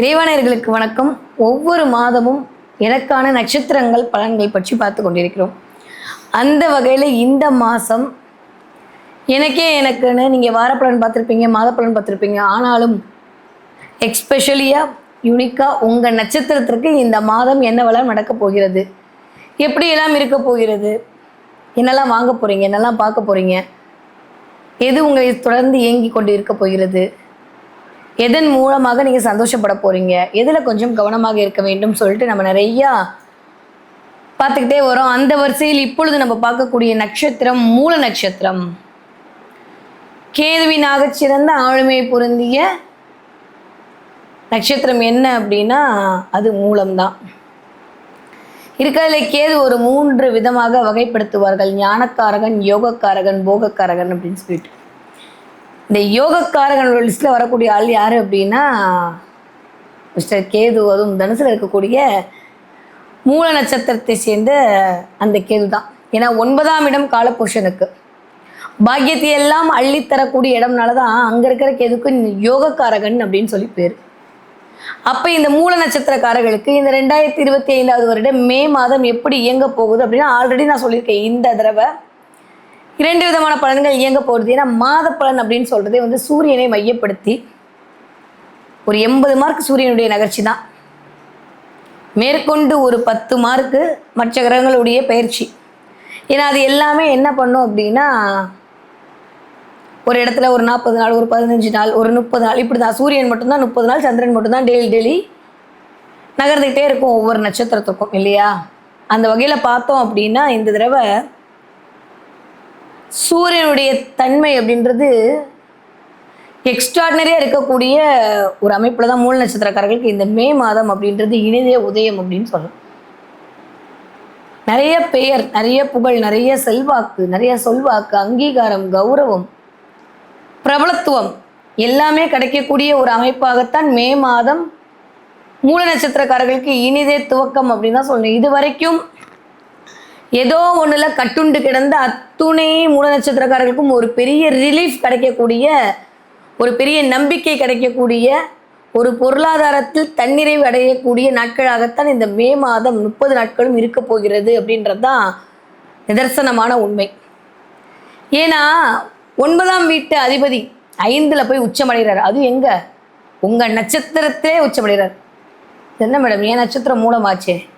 இறைவனர்களுக்கு வணக்கம். ஒவ்வொரு மாதமும் எனக்கான நட்சத்திரங்கள் பலன்கள் பற்றி பார்த்து கொண்டிருக்கிறோம். அந்த வகையில் இந்த மாதம் எனக்கே எனக்குன்னு நீங்கள் வாரப்பலன் பார்த்துருப்பீங்க மாதப்பலன் பார்த்துருப்பீங்க. ஆனாலும் எக்ஸ்பெஷலியாக யூனிக்காக உங்கள் நட்சத்திரத்திற்கு இந்த மாதம் என்னவெல்லாம் நடக்கப் போகிறது? எப்படியெல்லாம் இருக்க போகிறது? என்னெல்லாம் வாங்க போகிறீங்க என்னெல்லாம் பார்க்க போகிறீங்க எது உங்களை தொடர்ந்து இயங்கி கொண்டு இருக்க போகிறது? எதன் மூலமாக நீங்கள் சந்தோஷப்பட போகிறீங்க எதில் கொஞ்சம் கவனமாக இருக்க வேண்டும் சொல்லிட்டு நம்ம நிறையா பார்த்துக்கிட்டே வரோம். அந்த வரிசையில் இப்பொழுது நம்ம பார்க்கக்கூடிய நட்சத்திரம் மூல நட்சத்திரம். கேதுவினாக சிறந்த ஆளுமை பொருந்திய நட்சத்திரம் என்ன அப்படின்னா அது மூலம்தான். இருக்கிறதுல கேது ஒரு மூன்று விதமாக வகைப்படுத்துவார்கள். ஞானக்காரகன் யோகக்காரகன் போகக்காரகன் அப்படின்னு சொல்லிட்டு. இந்த யோகக்காரகனோட லிஸ்ட்டில் வரக்கூடிய ஆள் யார் அப்படின்னா மிஸ்டர் கேது அதுவும் தனுசில் இருக்கக்கூடிய மூல நட்சத்திரத்தை சேர்ந்த அந்த கேது தான். ஏன்னா ஒன்பதாம் இடம் காலபுருஷனுக்கு. பாக்கியத்தை எல்லாம் அள்ளித்தரக்கூடிய இடம்னால தான் அங்கே இருக்கிற கேதுக்கு யோகக்காரகன் அப்படின்னு சொல்லி பேர். அப்போ இந்த மூல நட்சத்திரக்காரர்களுக்கு இந்த ரெண்டாயிரத்தி இருபத்தி ஐந்தாவது வருடம் மே மாதம் எப்படி இயங்க போகுது அப்படின்னா ஆல்ரெடி நான் சொல்லியிருக்கேன். இந்த தடவை இரண்டு விதமான பலன்கள் இயங்க போகிறது ஏன்னா மாத பலன் அப்படின்னு சொல்கிறதே வந்து சூரியனை மையப்படுத்தி ஒரு எண்பது மார்க் சூரியனுடைய நகர்ச்சி தான். மேற்கொண்டு ஒரு பத்து மார்க்கு மற்ற கிரகங்களுடைய பயிற்சி. ஏன்னா அது எல்லாமே என்ன பண்ணும் அப்படின்னா ஒரு இடத்துல ஒரு நாற்பது நாள் ஒரு பதினஞ்சு நாள் ஒரு முப்பது நாள் இப்படி தான் சூரியன் மட்டும்தான் முப்பது நாள் சந்திரன் மட்டும்தான் டெய்லி டெய்லி நகர்ந்துக்கிட்டே இருக்கும் ஒவ்வொரு நட்சத்திரத்துக்கும் இல்லையா? அந்த வகையில் பார்த்தோம் அப்படின்னா இந்த தடவை சூரியனுடைய தன்மை அப்படின்றது எக்ஸ்ட்ராடினரியாக இருக்கக்கூடிய ஒரு அமைப்பில் தான் மூல நட்சத்திரக்காரர்களுக்கு இந்த மே மாதம் அப்படின்றது இனிதே உதயம் அப்படின்னு சொல்லலாம் நிறைய பெயர் நிறைய புகழ் நிறைய செல்வாக்கு நிறைய சொல்வாக்கு அங்கீகாரம் கௌரவம் பிரபலத்துவம் எல்லாமே கிடைக்கக்கூடிய ஒரு அமைப்பாகத்தான் மே மாதம் மூல நட்சத்திரக்காரர்களுக்கு இனிதே துவக்கம் அப்படின்னு தான் சொல்லணும். இது வரைக்கும் ஏதோ ஒன்றில் கட்டுண்டு கிடந்த அத்துணை மூல நட்சத்திரக்காரர்களுக்கும் ஒரு பெரிய ரிலீஃப் கிடைக்கக்கூடிய ஒரு பெரிய நம்பிக்கை கிடைக்கக்கூடிய ஒரு பொருளாதாரத்தில் தன்னிறைவு அடையக்கூடிய நாட்களாகத்தான் இந்த மே மாதம் முப்பது நாட்களும் இருக்க போகிறது அப்படின்றது தான் நிதர்சனமான உண்மை. ஏன்னா ஒன்பதாம் வீட்டு அதிபதி ஐந்தில் போய் உச்சமடைகிறார். அது எங்க? உங்கள் நட்சத்திரத்திலே உச்சமடைகிறார். என்ன மேடம்? என் நட்சத்திரம் மூலமாச்சே?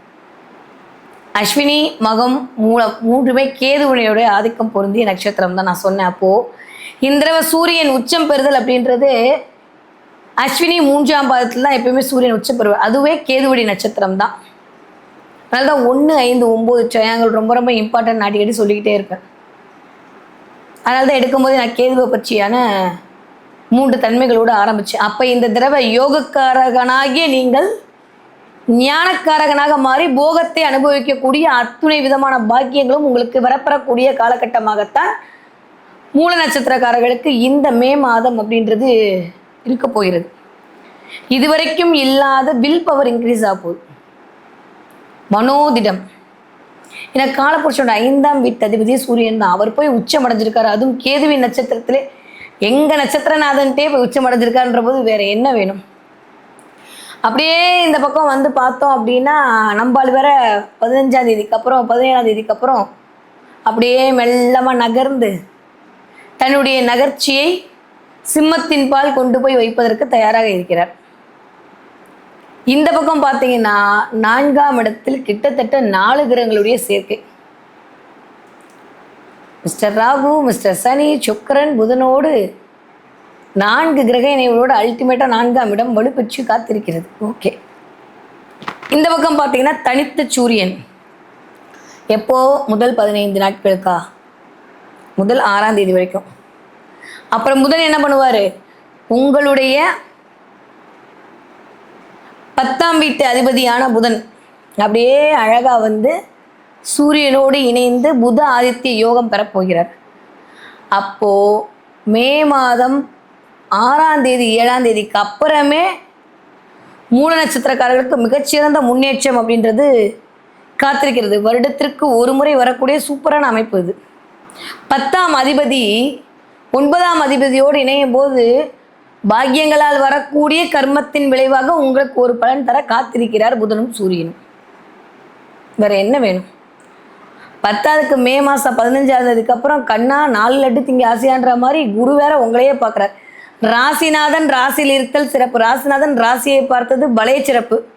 அஸ்வினி மகம் மூலம் மூன்றுமே கேதுவனையுடைய ஆதிக்கம் பொருந்திய நட்சத்திரம் தான் நான் சொன்னேன் அப்போது இந்த தடவை சூரியன் உச்சம் பெறுதல் அப்படின்றது அஸ்வினி மூன்றாம் பாதத்தில் தான் எப்பயுமே சூரியன் உச்சம் பெறுவார். அதுவே கேதுவடி நட்சத்திரம் தான். அதனால தான் ஒன்று ஐந்து ஒம்பது ட்ரையாங்கிள் ரொம்ப ரொம்ப இம்பார்ட்டன்ட் அடிக்கடி சொல்லிக்கிட்டே இருப்பேன் அதனால தான் எடுக்கும்போது நான் கேதுவை பற்றியான மூன்று தன்மைகளோடு ஆரம்பித்தேன் அப்போ இந்த தடவை யோகக்காரகனாகிய நீங்கள் ஞானக்காரகனாக மாறி போகத்தை அனுபவிக்கக்கூடிய அத்துணை விதமான பாக்கியங்களும் உங்களுக்கு வரப்பெறக்கூடிய காலகட்டமாகத்தான் மூல நட்சத்திரக்காரர்களுக்கு இந்த மே மாதம் அப்படின்றது இருக்க போகிறது. இதுவரைக்கும் இல்லாத வில் பவர் இன்க்ரீஸ் ஆக போகுது. மனோதிடம். ஏன்னா காலப்புருஷனோட ஐந்தாம் வீட்டு அதிபதி சூரியன் தான். அவர் போய் உச்சம் அடைஞ்சிருக்காரு அதுவும் கேதுவின் நட்சத்திரத்திலே எங்கள் நட்சத்திரநாதன்ட்டே போய் உச்சம் அடைஞ்சிருக்காருன்ற போது வேற என்ன வேணும்? அப்படியே இந்த பக்கம் வந்து பார்த்தோம் அப்படின்னா நம்பாள் வேற பதினஞ்சாம் தேதிக்கு அப்புறம் பதினேழாம் தேதிக்கு அப்புறம் அப்படியே மெல்லமாக நகர்ந்து தன்னுடைய நகர்ச்சியை சிம்மத்தின் பால் கொண்டு போய் வைப்பதற்கு தயாராக இருக்கிறார். இந்த பக்கம் பார்த்தீங்கன்னா நான்காம் இடத்தில் கிட்டத்தட்ட நாலு கிரகங்களுடைய சேர்க்கை. மிஸ்டர் ராகு மிஸ்டர் சனி சுக்கரன் புதனோடு நான்கு கிரக இணைவரோட அல்டிமேட்டாக நான்காம் இடம் வலுப்பெற்று காத்திருக்கிறது. ஓகே இந்த பக்கம் பார்த்தீங்கன்னா தனித்த சூரியன். எப்போ? முதல் பதினைந்து நாட்களுக்கா? முதல் ஆறாம் தேதி வரைக்கும். அப்புறம் புதன் என்ன பண்ணுவார்? உங்களுடைய பத்தாம் வீட்டு அதிபதியான புதன். அப்படியே அழகாக வந்து சூரியனோடு இணைந்து புத ஆதித்ய யோகம் பெறப்போகிறார். அப்போது மே மாதம் ஆறாம் தேதி ஏழாம் தேதிக்கு அப்புறமே மூல நட்சத்திரக்காரர்களுக்கு மிகச்சிறந்த முன்னேற்றம் அப்படின்றது காத்திருக்கிறது. வருடத்திற்கு ஒரு முறை வரக்கூடிய சூப்பரான அமைப்பு இது. பத்தாம் அதிபதி ஒன்பதாம் அதிபதியோடு இணையும் போது பாக்கியங்களால் வரக்கூடிய கர்மத்தின் விளைவாக உங்களுக்கு ஒரு பலன் தர காத்திருக்கிறார் புதனும் சூரியனும். வேற என்ன வேணும்? பத்தாவதுக்கு மே மாதம் பதினஞ்சாவதுக்கு அப்புறம் கண்ணா நாலு லட்டு திங்க ஆசையான்ற மாதிரி குரு வேற உங்களையே பார்க்குறார். ராசிநாதன் ராசியில் இருத்தல் சிறப்பு. ராசிநாதன் ராசியை பார்த்தது பலே சிறப்பு.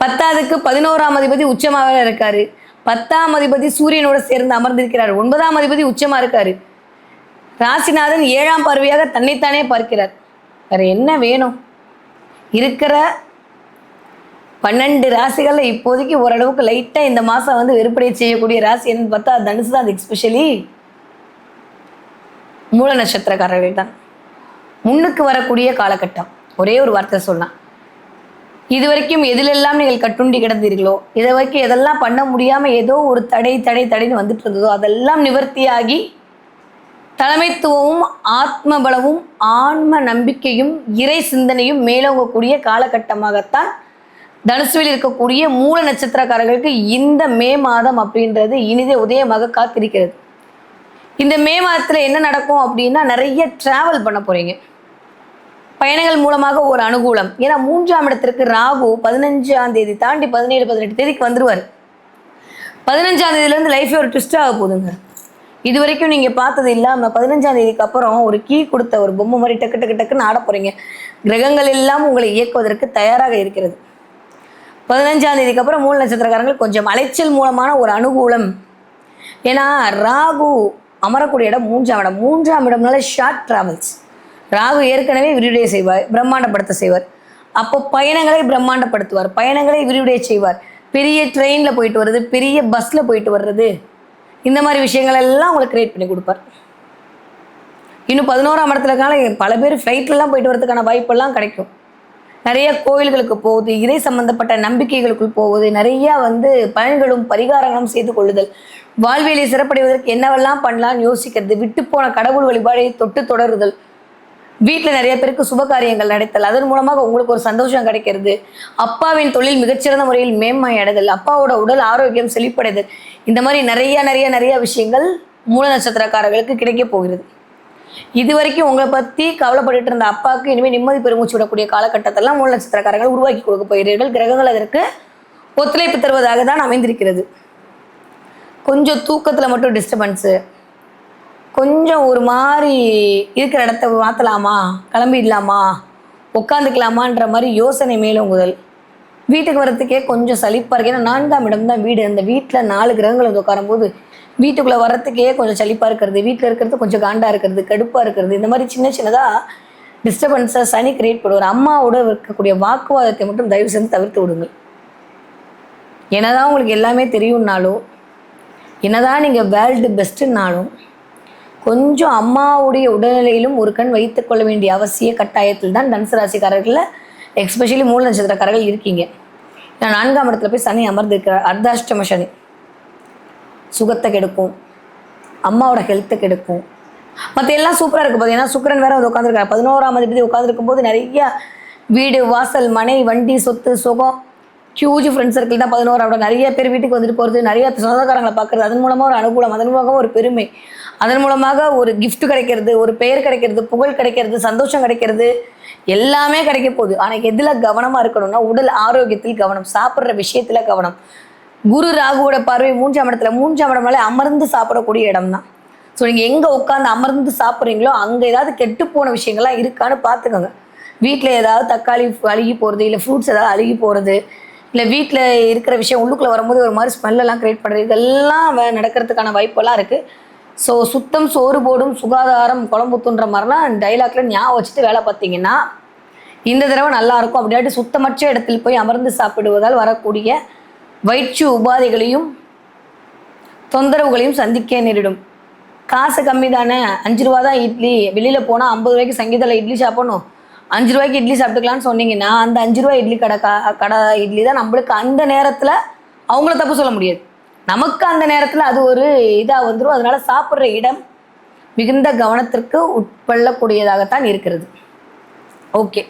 பத்தாவதுக்கு பதினோராம் அதிபதி உச்சமாக இருக்காரு. பத்தாம் அதிபதி சூரியனோட சேர்ந்து அமர்ந்திருக்கிறார். ஒன்பதாம் அதிபதி உச்சமா இருக்காரு. ராசிநாதன் ஏழாம் பார்வையாக தன்னைத்தானே பார்க்கிறார். வேற என்ன வேணும்? இருக்கிற பன்னெண்டு ராசிகளில் இப்போதைக்கு ஓரளவுக்கு லைட்டாக இந்த மாதம் வந்து வெறுப்படையை செய்யக்கூடிய ராசி என்னன்னு பார்த்தா தனுசு தான் அது எக்ஸ்பெஷலி மூல நட்சத்திரக்காரர்கள் தான். முன்னுக்கு வரக்கூடிய காலகட்டம். ஒரே ஒரு வார்த்தை சொல்லலாம் இது வரைக்கும் எதிலெல்லாம் நீங்கள் கட்டுண்டி கிடந்தீர்களோ இதை வரைக்கும் எதெல்லாம் பண்ண முடியாமல் ஏதோ ஒரு தடை தடை தடைன்னு வந்துட்டு இருந்ததோ அதெல்லாம் நிவர்த்தியாகி தலைமைத்துவமும் ஆத்ம பலமும் ஆன்ம நம்பிக்கையும் இறை சிந்தனையும் மேலோங்கக்கூடிய காலகட்டமாகத்தான் தனுசுவில் இருக்கக்கூடிய மூல நட்சத்திரக்காரர்களுக்கு இந்த மே மாதம் அப்படின்றது இனிதே உதயமாக காத்திருக்கிறது. இந்த மே மாதத்தில் என்ன நடக்கும் அப்படின்னா நிறைய டிராவல் பண்ண போறீங்க. பயணங்கள் மூலமாக ஒரு அனுகூலம். ஏன்னா மூன்றாம் இடத்திற்கு ராகு பதினஞ்சாம் தேதி தாண்டி பதினேழு பதினெட்டு தேதிக்கு வந்துருவார். பதினஞ்சாம் தேதியிலேருந்து லைஃபே ஒரு ட்விஸ்ட் ஆக போகுதுங்க. இது வரைக்கும் நீங்கள் பார்த்தது இல்லாமல் பதினஞ்சாம் தேதிக்கு அப்புறம் ஒரு கீ கொடுத்த ஒரு பொம்மை மாதிரி டக்கு டக்கு டக்குன்னு ஆட போகிறீங்க கிரகங்கள் எல்லாம் உங்களை இயக்குவதற்கு தயாராக இருக்கிறது. பதினஞ்சாம் தேதிக்கு அப்புறம் மூல நட்சத்திரக்காரங்கள் கொஞ்சம் அலைச்சல் மூலமான ஒரு அனுகூலம். ஏன்னா ராகு அமரக்கூடிய இடம் மூன்றாம் இடம். மூன்றாம் இடம்னால ஷார்ட் டிராவல்ஸ் ராகு ஏற்கனவே விரிவுடைய செய்வார் பிரம்மாண்டப்படுத்த செய்வார். அப்போ பயணங்களை பிரம்மாண்டப்படுத்துவார் பயணங்களை விரிவுடைய செய்வார். பெரிய ட்ரெயினில் போயிட்டு வர்றது பெரிய பஸ்ஸில் போயிட்டு வர்றது இந்த மாதிரி விஷயங்கள் எல்லாம் உங்களுக்கு கிரியேட் பண்ணி கொடுப்பார். இன்னும் பதினோராம் இடத்துல இருக்காங்க பல பேர் ஃப்ளைட்லலாம் போயிட்டு வரதுக்கான வாய்ப்பெல்லாம் கிடைக்கும். நிறைய கோயில்களுக்கு போகுது இறை சம்பந்தப்பட்ட நம்பிக்கைகளுக்குள் போகுது நிறைய வந்து பலன்களும் பரிகாரங்களும் செய்து கொள்ளுதல். வாழ்வியலை சிறப்படைவதற்கு என்னவெல்லாம் பண்ணலாம் யோசிக்கிறது விட்டு போன கடவுள் வழிபாடை தொட்டு தொடருதல். வீட்டில் நிறைய பேருக்கு சுபகாரியங்கள் நடத்தல் அதன் மூலமாக உங்களுக்கு ஒரு சந்தோஷம் கிடைக்கிறது. அப்பாவின் தொழில் மிகச்சிறந்த முறையில் மேம்மை அடைதல் அப்பாவோட உடல் ஆரோக்கியம் செழிப்படைதல். இந்த மாதிரி நிறைய நிறைய நிறைய விஷயங்கள் மூல நட்சத்திரக்காரர்களுக்கு கிடைக்க போகிறது. இது வரைக்கும் உங்களை பற்றி கவலைப்பட்டுட்டு இருந்த அப்பாவுக்கு இனிமேல் நிம்மதி பெருமூச்சு விடக்கூடிய காலகட்டத்தெல்லாம் மூல நட்சத்திரக்காரர்கள் உருவாக்கி கொடுக்க போகிறீர்கள். கிரகங்கள் அதற்கு ஒத்துழைப்பு தருவதாக தான் அமைந்திருக்கிறது. கொஞ்சம் தூக்கத்தில் மட்டும் டிஸ்டர்பன்ஸு கொஞ்சம் ஒரு மாதிரி இருக்கிற இடத்த மாற்றலாமா கிளம்பிடலாமா உட்காந்துக்கலாமான்ற மாதிரி யோசனை மேலோங்குதல் வீட்டுக்கு வரத்துக்கே கொஞ்சம் சலிப்பாக இருக்கு. ஏன்னா நான்காம் இடம் தான் வீடு. அந்த வீட்டில் நாலு கிரகங்கள் வந்து உட்காரும்போது வீட்டுக்குள்ளே வர்றதுக்கே கொஞ்சம் சளிப்பாக இருக்கிறது வீட்டில் இருக்கிறது கொஞ்சம் காண்டாக இருக்கிறது கடுப்பாக இருக்கிறது இந்த மாதிரி சின்ன சின்னதாக டிஸ்டர்பன்ஸை சனி கிரியேட் பண்ணுவார். அம்மாவோட இருக்கக்கூடிய வாக்குவாதத்தை மட்டும் தயவு செஞ்சு தவிர்த்து விடுங்க என்னதான் உங்களுக்கு எல்லாமே தெரியும்னாலும் என்னதான் நீங்கள் வேர்ல்டு பெஸ்ட்டுன்னாலும் கொஞ்சம் அம்மாவுடைய உடல்நிலையிலும் ஒரு கண் வைத்துக்கொள்ள வேண்டிய அவசிய கட்டாயத்தில் தான் தனுசு ராசிக்காரர்களில் எக்ஸ்பெஷலி மூல நட்சத்திரக்காரர்கள் இருக்கீங்க. நான் நான்காம் இடத்துல போய் சனி அமர்ந்திருக்கிறார். அர்த்தாஷ்டம சனி. சுகத்தை கெடுக்கும். அம்மாவோட ஹெல்த்தை கெடுக்கும். மற்ற எல்லாம் சூப்பராக இருக்குது பார்த்தீங்கன்னா சுக்கரன் வேற வந்து உட்காந்துருக்காரு பதினோராம் அதிபதி உட்காந்துருக்கும் போது நிறைய வீடு வாசல் மனை வண்டி சொத்து சுகம் ஹியூஜ் ஃப்ரெண்ட் சர்க்கிள் தான் பதினோராவோட நிறைய பேர் வீட்டுக்கு வந்துட்டு போகிறது நிறைய சொந்தக்காரங்களை பார்க்குறது அதன் மூலமாக ஒரு அனுகூலம் அதன் மூலமாக ஒரு பெருமை. அதன் மூலமாக ஒரு கிஃப்ட் கிடைக்கிறது ஒரு பெயர் கிடைக்கிறது புகழ் கிடைக்கிறது சந்தோஷம் கிடைக்கிறது எல்லாமே கிடைக்க போகுது. ஆனால் எதில் கவனமாக இருக்கணும்னா உடல் ஆரோக்கியத்தில் கவனம் சாப்பிட்ற விஷயத்தில் கவனம். குரு ராகுவோட பார்வை மூன்றாம் இடத்துல. மூன்றாம் இடம்னாலே அமர்ந்து சாப்பிடக்கூடிய இடம் தான் ஸோ நீங்கள் எங்கே உட்காந்து அமர்ந்து சாப்பிட்றீங்களோ அங்கே ஏதாவது கெட்டு போன விஷயங்கள்லாம் இருக்கான்னு பார்த்துக்கோங்க. வீட்டில் ஏதாவது தக்காளி அழுகி போகிறது இல்லை ஃப்ரூட்ஸ் ஏதாவது அழுகி போகிறது இல்லை வீட்டில் இருக்கிற விஷயம் உள்ளுக்குள்ளே வரும்போது ஒரு மாதிரி ஸ்மெல்லெல்லாம் க்ரியேட் பண்ணுறது இதெல்லாம் வே- நடக்கிறதுக்கான வாய்ப்பெல்லாம் இருக்குது ஸோ சுத்தம் சோறு போடும் சுகாதாரம் குழம்புத்துன்ற மாதிரிலாம் டைலாக்ல ஞாபகம் வச்சுட்டு வேலை பார்த்தீங்கன்னா இந்த தடவை நல்லாயிருக்கும் அப்படியாட்டி சுத்தமற்ற இடத்தில் போய் அமர்ந்து சாப்பிடுவதால் வரக்கூடிய வயிற்று உபாதைகளையும் தொந்தரவுகளையும் சந்திக்க நேரிடும். காசு கம்மி தானே அஞ்சு ரூபா தான் இட்லி. வெளியில் போனால் ஐம்பது ரூபாய்க்கு சங்கீதாவில் இட்லி சாப்பிடணும். அஞ்சு ரூபாய்க்கு இட்லி சாப்பிட்டுக்கலாம்னு சொன்னீங்கன்னா அந்த அஞ்சு ரூபாய் இட்லி கடை கா- கடை இட்லி தான் நம்மளுக்கு அந்த நேரத்தில் அவங்கள தப்பு சொல்ல முடியாது. நமக்கு அந்த நேரத்தில் அது ஒரு இதாக வந்துடும் அதனால சாப்பிட்ற இடம் மிகுந்த கவனத்திற்கு உட்கொள்ளக்கூடியதாகத்தான் இருக்கிறது. ஓகே.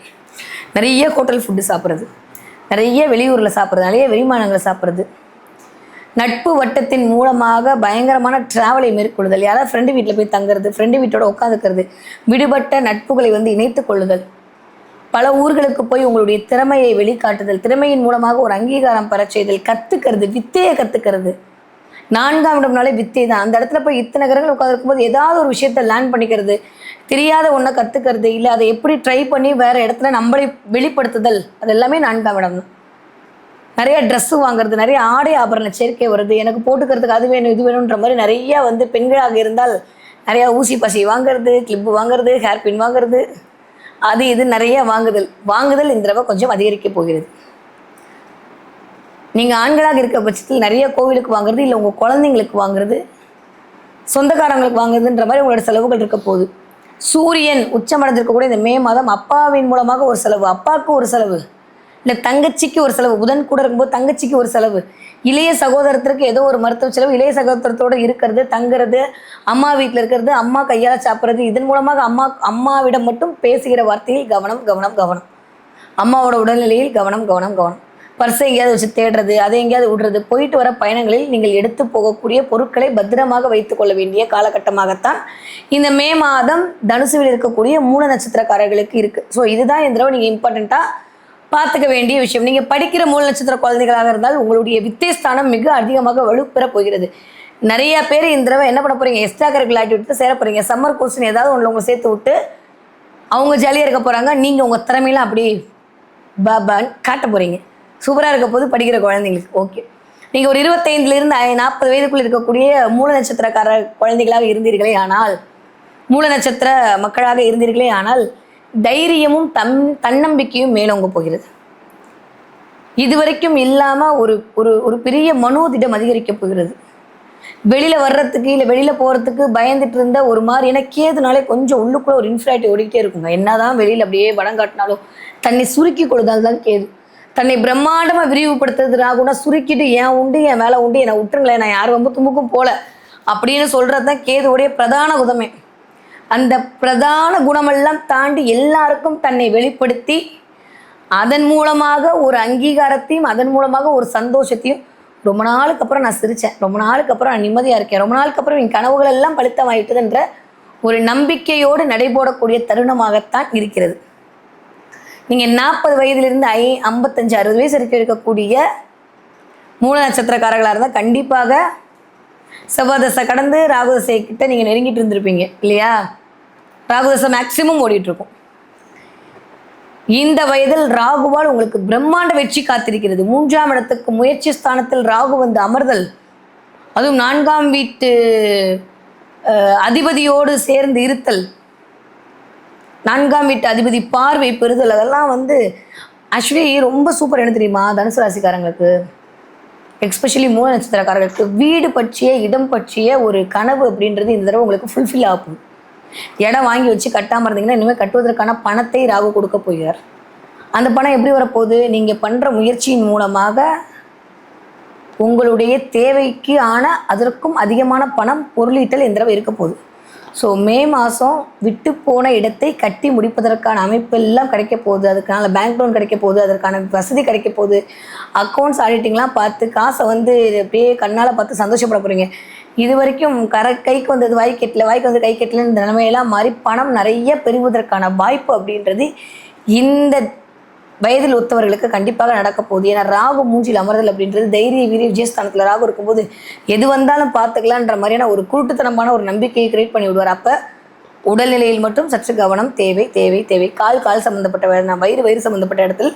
நிறைய ஹோட்டல் ஃபுட்டு சாப்பிட்றது. நிறைய வெளியூரில் சாப்பிட்றது நிறைய வெளிமானங்களை சாப்பிட்றது. நட்பு வட்டத்தின் மூலமாக பயங்கரமான டிராவலை மேற்கொள்ளுதல். யாராவது ஃப்ரெண்டு வீட்டில் போய் தங்குறது ஃப்ரெண்டு வீட்டோட உட்காந்துக்கிறது விடுபட்ட நட்புகளை வந்து இணைத்து கொள்ளுதல். பல ஊர்களுக்கு போய் உங்களுடைய திறமையை வெளிக்காட்டுதல் திறமையின் மூலமாக ஒரு அங்கீகாரம் பெறச் செய்தல் கற்றுக்கிறது வித்தையை கற்றுக்கிறது நான்காம் இடம்னாலே வித்தை தான். அந்த இடத்துல போய் இத்தனை கிரகங்கள் உட்காந்துருக்கும் போது ஏதாவது ஒரு விஷயத்த லேர்ன் பண்ணிக்கிறது தெரியாத ஒன்றை கற்றுக்கிறது இல்லை அதை எப்படி ட்ரை பண்ணி வேறு இடத்துல நம்மளை வெளிப்படுத்துதல் அது எல்லாமே நான்காம் இடம் தான். நிறைய ட்ரெஸ்ஸு வாங்குறது நிறைய ஆடை ஆபரண சேர்க்கை வருது. எனக்கு போட்டுக்கிறதுக்கு அது வேணும் இது வேணுன்ற மாதிரி நிறைய வந்து பெண்களாக இருந்தால் நிறையா ஊசி பசி வாங்குறது கிளிப்பு வாங்குறது ஹேர் பின் வாங்குறது அது இது நிறைய வாங்குதல். வாங்குதல் இந்த தடவை கொஞ்சம் அதிகரிக்க போகிறது. நீங்கள் ஆண்களாக இருக்க பட்சத்தில் நிறைய கோவிலுக்கு வாங்குறது இல்லை உங்கள் குழந்தைங்களுக்கு வாங்குறது சொந்தக்காரங்களுக்கு வாங்குறதுன்ற மாதிரி உங்களோட செலவுகள் இருக்க போகுது. சூரியன் உச்சமடைஞ்சிருக்கக்கூடிய இந்த மே மாதம் அப்பாவின் மூலமாக ஒரு செலவு அப்பாவுக்கு ஒரு செலவு இல்லை தங்கச்சிக்கு ஒரு செலவு புதன் கூட இருக்கும்போது தங்கச்சிக்கு ஒரு செலவு இளைய சகோதரத்திற்கு ஏதோ ஒரு மருத்துவ செலவு இளைய சகோதரத்தோடு இருக்கிறது தங்குறது அம்மா வீட்டில் இருக்கிறது அம்மா கையால் சாப்பிட்றது இதன் மூலமாக அம்மா அம்மாவிடம் மட்டும் பேசுகிற வார்த்தையில் கவனம் கவனம் கவனம். அம்மாவோட உடல்நிலையில் கவனம் கவனம் கவனம். பர்ஸை எங்கேயாவது வச்சு தேடுறது அதை எங்கேயாவது விடுறது போயிட்டு வர பயணங்களில் நீங்கள் எடுத்து போகக்கூடிய பொருட்களை பத்திரமாக வைத்துக் கொள்ள வேண்டிய காலகட்டமாகத்தான் இந்த மே மாதம் தனுசுவில் இருக்கக்கூடிய மூல நட்சத்திரக்காரர்களுக்கு இருக்குது ஸோ இதுதான் இந்த தடவை நீங்கள் இம்பார்ட்டண்ட்டாக பார்த்துக்க வேண்டிய விஷயம். நீங்கள் படிக்கிற மூல நட்சத்திர குழந்தைகளாக இருந்தால் உங்களுடைய வித்தியஸ்தானம் மிக அதிகமாக வலுப்பெற போகிறது. நிறைய பேர் இந்த தடவை என்ன பண்ண போகிறீங்க எக்ஸ்ட்ரா கரிக்குலர் ஆக்டிவிட்டி சேர போகிறீங்க சம்மர் கோர்ஸ்னு ஏதாவது ஒன்று உங்களை சேர்த்து விட்டு அவங்க ஜாலியாக இருக்க போகிறாங்க நீங்கள் உங்கள் திறமையெல்லாம் அப்படி ப காட்ட போகிறீங்க சூப்பராக இருக்க போது படிக்கிற குழந்தைங்களுக்கு. ஓகே நீங்கள் ஒரு இருபத்தைந்துலேருந்து நாற்பது வயதுக்குள்ள இருக்கக்கூடிய மூல நட்சத்திரக்கார குழந்தைகளாக இருந்தீர்களே ஆனால் மூல நட்சத்திர மக்களாக இருந்தீர்களே ஆனால் தைரியமும் தம் தன்னம்பிக்கையும் மேலோங்க போகிறது. இதுவரைக்கும் இல்லாமல் ஒரு ஒரு ஒரு பெரிய மனோதிடம் அதிகரிக்க போகிறது. வெளியில் வர்றதுக்கு இல்லை வெளியில் போகிறதுக்கு பயந்துட்டு இருந்த ஒரு மாதிரி ஏன்னா கேதுனாலே கொஞ்சம் உள்ளுக்குள்ளே ஒரு இன்ஃப்ளாட்டி ஓடிக்கிட்டே இருக்குங்க. என்னதான் வெளியில் அப்படியே படம் காட்டினாலும் தன்னை சுருக்கி கொடுத்தால் தான் கேது. தன்னை பிரம்மாண்டமாக விரிவுபடுத்துறது கூட சுருக்கிட்டு ஏன் உண்டு என் வேலை உண்டு என்னை விட்டுருங்களேன் நான் யாரும் ரொம்ப துமுக்கும் போல அப்படின்னு சொல்கிறது தான் கேதுவுடைய பிரதான குதமே அந்த பிரதான குணமெல்லாம் தாண்டி எல்லாருக்கும் தன்னை வெளிப்படுத்தி அதன் மூலமாக ஒரு அங்கீகாரத்தையும் அதன் மூலமாக ஒரு சந்தோஷத்தையும் ரொம்ப நாளுக்கு அப்புறம் நான் சிரித்தேன் ரொம்ப நாளுக்கு அப்புறம் நான் நிம்மதியாக இருக்கேன். ரொம்ப நாளுக்கு அப்புறம் என் கனவுகள் எல்லாம் பலித்தமாயிட்டதுன்ற ஒரு நம்பிக்கையோடு நடைபோடக்கூடிய தருணமாகத்தான் இருக்கிறது. நீங்கள் நாற்பது வயதிலிருந்து ஐ ஐம்பத்தஞ்சு அறுபது வயசு வரைக்கும் இருக்கக்கூடிய மூல நட்சத்திரக்காரர்களாக இருந்தால் கண்டிப்பாக செவ்வாதசை கடந்து ராகுதசை கிட்ட நீங்கள் நெருங்கிட்டு இருந்திருப்பீங்க இல்லையா? ராகுதசை மேக்சிமம் ஓடிட்டுருக்கும். இந்த வயதில் ராகுவால் உங்களுக்கு பிரம்மாண்ட வெற்றி காத்திருக்கிறது. மூன்றாம் இடத்துக்கு முயற்சி ஸ்தானத்தில் ராகு வந்து அமர்தல். அதுவும் நான்காம் வீட்டு அதிபதியோடு சேர்ந்து இருத்தல். நான்காம் வீட்டு அதிபதி பார்வை பெறுதல் அதெல்லாம் வந்து ஆக்சுவலி ரொம்ப சூப்பர் என்ன தெரியுமா? தனுசு ராசிக்காரங்களுக்கு எக்ஸ்பெஷலி மூல நட்சத்திரக்காரர்களுக்கு வீடு பற்றிய இடம் பற்றிய ஒரு கனவு அப்படின்றது இந்த தடவை உங்களுக்கு ஃபுல்ஃபில் ஆகும். இடம் வாங்கி வச்சு கட்டாமல் இருந்தீங்கன்னா இனிமேல் கட்டுவதற்கான பணத்தை ராகு கொடுக்க போகிறார். அந்த பணம் எப்படி வரப்போகுது? நீங்கள் பண்ணுற முயற்சியின் மூலமாக உங்களுடைய தேவைக்கு ஆன அதற்கும் அதிகமான பணம் பொருளீட்டல் இந்த தடவை இருக்க போகுது. ஸோ மே மாதம் விட்டு போன இடத்தை கட்டி முடிப்பதற்கான அமைப்பெல்லாம் கிடைக்க போகுது. அதுக்கான பேங்க் லோன் கிடைக்க போகுது. அதற்கான வசதி கிடைக்க போகுது. அக்கௌண்ட்ஸ் ஆடிட்டிங்லாம் பார்த்து காசை வந்து அப்படியே கண்ணால் பார்த்து சந்தோஷப்பட போகிறீங்க இது வரைக்கும் கர கைக்கு வந்தது வாய் கெட்டல வாய்க்கு வந்து கை கெட்டல இந்த நிலைமையெல்லாம் மாறி பணம் நிறைய பெறுவதற்கான வாய்ப்பு அப்படின்றது இந்த வயதில் ஒத்தவர்களுக்கு கண்டிப்பாக நடக்க போகுது. ஏன்னா ராகு மூஞ்சில் அமர்தல் அப்படின்றது தைரிய வீரிய விஜயஸ்தானத்தில் ராகு இருக்கும்போது எது வந்தாலும் பார்த்துக்கலான்ற மாதிரியான ஒரு கூட்டுத்தனமான ஒரு நம்பிக்கையை கிரியேட் பண்ணி விடுவார் அப்போ உடல்நிலையில் மட்டும் சற்று கவனம் தேவை தேவை தேவை. கால் கால் சம்மந்தப்பட்ட வயிறு வயிறு சம்மந்தப்பட்ட இடத்தில்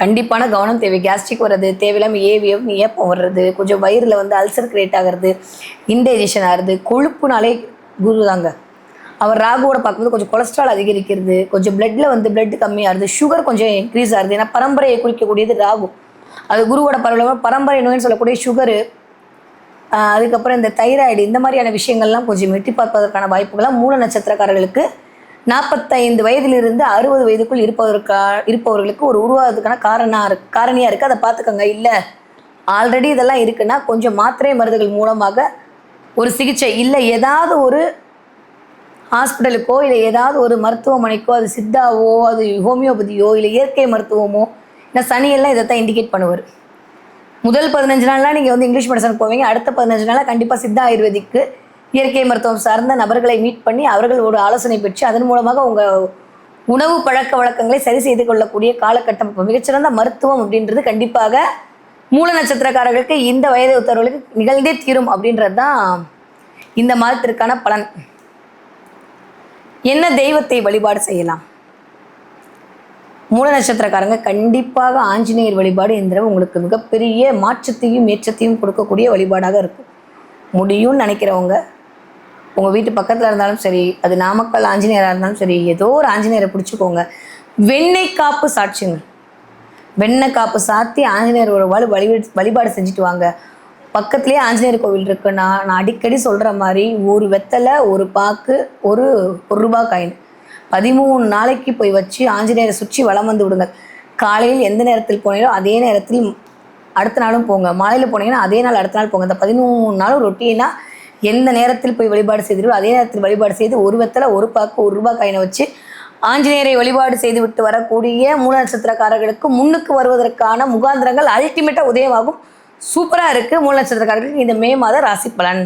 கண்டிப்பான கவனம் தேவை. கேஸ்ட்ரிக் வர்றது தேவையில்லாமல் ஏவியம் ஏப்பம் வர்றது கொஞ்சம் வயிறில் வந்து அல்சர் கிரியேட் ஆகிறது இன்டைஜஷன் ஆகிறது கொழுப்புனாலே குரு தாங்க அவர் ராகுவோட பார்க்கும்போது கொஞ்சம் கொலஸ்ட்ரால் அதிகரிக்கிறது கொஞ்சம் பிளட்ல வந்து பிளட் கம்மியாகுது சுகர் கொஞ்சம் இன்க்ரீஸ் ஆகுது ஏன்னா பரம்பரையை குறிக்கக்கூடியது ராகு. அது குருவோட பரவலாக பரம்பரை நோய்னு சொல்லக்கூடிய சுகரு அதுக்கப்புறம் இந்த தைராய்டு இந்த மாதிரியான விஷயங்கள்லாம் கொஞ்சம் எட்டி பார்ப்பதற்கான வாய்ப்புகள்லாம் மூல நட்சத்திரக்காரர்களுக்கு நாற்பத்தைந்து வயதிலிருந்து அறுபது வயதுக்குள் இருப்பதற்கா இருப்பவர்களுக்கு ஒரு உருவாகிறதுக்கான காரணம் இருக்கு காரணியாக இருக்குது அதை பார்த்துக்கோங்க. இல்லை ஆல்ரெடி இதெல்லாம் இருக்குன்னா கொஞ்சம் மாத்திரை மருந்துகள் மூலமாக ஒரு சிகிச்சை இல்லை ஏதாவது ஒரு ஹாஸ்பிட்டலுக்கோ இல்லை ஏதாவது ஒரு மருத்துவமனைக்கோ அது சித்தாவோ அது ஹோமியோபதியோ இல்லை இயற்கை மருத்துவமோ இல்லை சனியெல்லாம் இதை தான் இண்டிகேட் பண்ணுவார். முதல் பதினஞ்சு நாள்லாம் நீங்கள் வந்து இங்கிலீஷ் மெடிசன் போவீங்க. அடுத்த பதினஞ்சு நாளாக கண்டிப்பாக சித்தா ஆயுர்வேதிக்கு இயற்கை மருத்துவம் சார்ந்த நபர்களை மீட் பண்ணி அவர்களோட ஆலோசனை பெற்று அதன் மூலமாக உங்கள் உணவு பழக்க வழக்கங்களை சரி செய்து கொள்ளக்கூடிய காலகட்டம். இப்போ மிகச்சிறந்த மருத்துவம் அப்படின்றது கண்டிப்பாக மூல நட்சத்திரக்காரர்களுக்கு இந்த வயது உத்தரவுகளுக்கு நிகழ்ந்தே தீரும் அப்படின்றது தான் இந்த மாதத்திற்கான பலன். என்ன தெய்வத்தை வழிபாடு செய்யலாம்? மூல நட்சத்திரக்காரங்க கண்டிப்பாக ஆஞ்சநேயர் வழிபாடு இந்த உங்களுக்கு மிகப்பெரிய மாற்றத்தையும் ஏற்றத்தையும் கொடுக்கக்கூடிய வழிபாடாக இருக்கும். முடியும்னு நினைக்கிறவங்க உங்கள் வீட்டு பக்கத்தில் இருந்தாலும் சரி அது நாமக்கல் ஆஞ்சநேயராக இருந்தாலும் சரி ஏதோ ஒரு ஆஞ்சநேயரை பிடிச்சிக்கோங்க. வெண்ணெய் காப்பு சாட்சிங்க. வெண்ணெய் காப்பு சாத்தி ஆஞ்சநேயர் ஒரு வாழ் வழி வழிபாடு செஞ்சுட்டு வாங்க. பக்கத்துலேயே ஆஞ்சநேயர் கோவில் இருக்குன்னா நான் அடிக்கடி சொல்கிற மாதிரி ஒரு வெத்தலை ஒரு பாக்கு ஒரு ஒரு ரூபா காயின் பதிமூணு நாளைக்கு போய் வச்சு ஆஞ்சநேயரை சுற்றி வளம் வந்து விடுங்க காலையில் எந்த நேரத்தில் போனீங்களோ அதே நேரத்தில் அடுத்த நாளும் போங்க. மாலையில் போனீங்கன்னா அதே நாள் அடுத்த நாள் போங்க. இந்த பதிமூணு நாளும் ரொட்டீனாக எந்த நேரத்தில் போய் வழிபாடு செய்தீர்களோ அதே நேரத்தில் வழிபாடு செய்து ஒரு வெத்தலை ஒரு பாக்கு ஒரு ரூபாய் காயினை வச்சு ஆஞ்சநேயரை வழிபாடு செய்து விட்டு வரக்கூடிய மூல நட்சத்திரக்காரர்களுக்கு முன்னுக்கு வருவதற்கான முகாந்திரங்கள் அல்டிமேட்டாக உதயமாகும். சூப்பராக இருக்குது மூணு நட்சத்திரக்காரர்களுக்கு இந்த மே மாத ராசி பலன்.